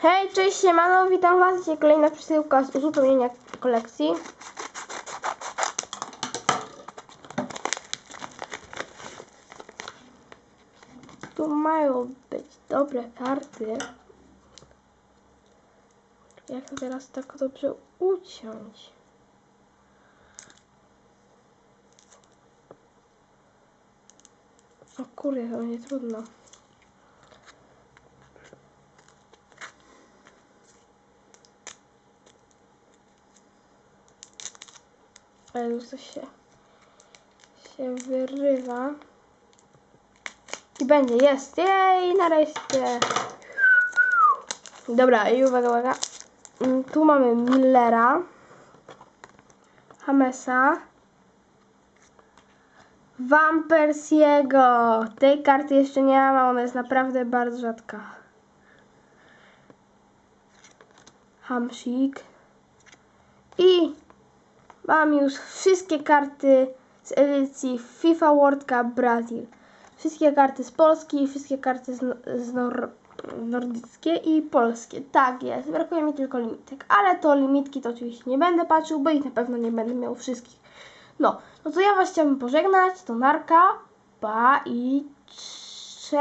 Hej, cześć, siemano, witam was. Dzisiaj kolejna przesyłka z uzupełnienia kolekcji. Tu mają być dobre karty. Jak to teraz tak dobrze uciąć? O kurde, to będzie trudno. Już to się, się wyrywa. I będzie, jest, jej, nareszcie. Dobra, i uwaga, uwaga. Mm, Tu mamy Millera, Hamesa, Van Persiego. Tej karty jeszcze nie mam, ona jest naprawdę bardzo rzadka. Hamsik. I mam już wszystkie karty z edycji FIFA World Cup Brazil. Wszystkie karty z Polski, wszystkie karty z, z nor nordyckie i polskie. Tak jest, brakuje mi tylko limitek. Ale to limitki to oczywiście nie będę patrzył, bo ich na pewno nie będę miał wszystkich. No, no to ja Was chciałabym pożegnać. To narka, pa i cześć.